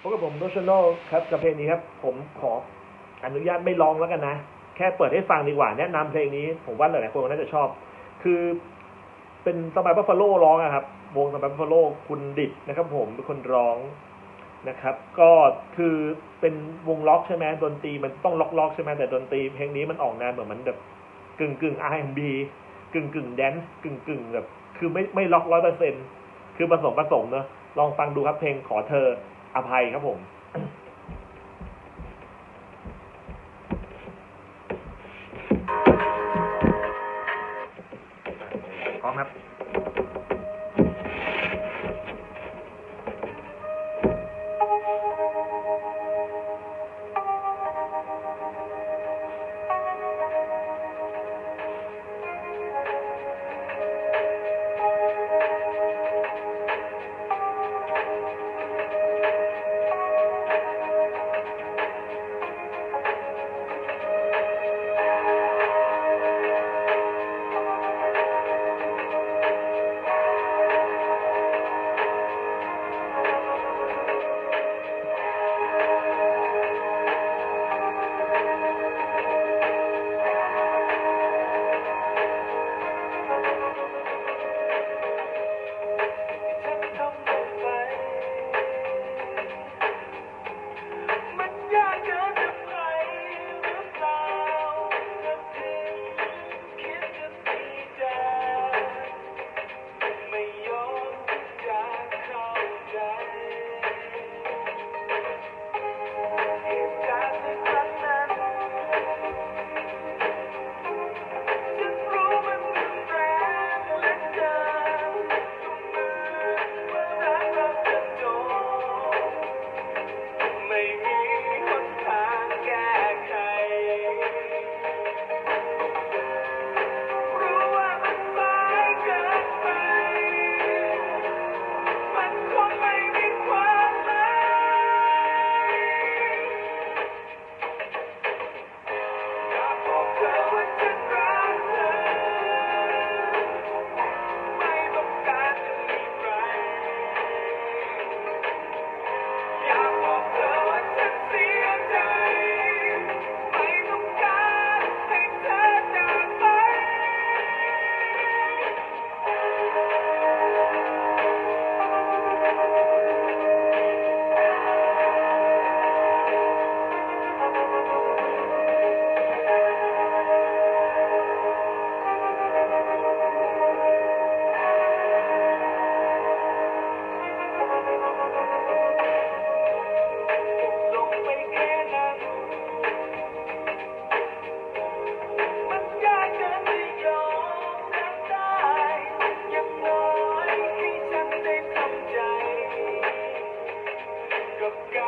พบกับผมโนชโนครับกับเพลงนี้ครับ ผมขออนุญาตไม่ร้องแล้วกันนะ แค่เปิดให้ฟังดีกว่า แนะนำเพลงนี้ ผมว่าหลายๆคนน่าจะชอบ คือเป็นสมัยบัฟฟาโลร้องอะครับ วงสมัยบัฟฟาโลคุณดิดนะครับ ผมเป็นคนร้องนะครับ ก็คือเป็นวงล็อกใช่ไหมดนตรีมันต้องล็อกล็อกใช่ไหมแต่ดนตรีเพลงนี้มันออกแนวเหมือนมันแบบกึ่งกึ่ง R&B กึ่งกึ่งแดนซ์กึ่งกึ่งแบบ คือไม่ไม่ล็อกร้อยเปอร์เซ็นคือผสมผสมเนอะลองฟังดูครับเพลงขอเธอ อภัยครับผม พร้อมครับ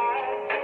side.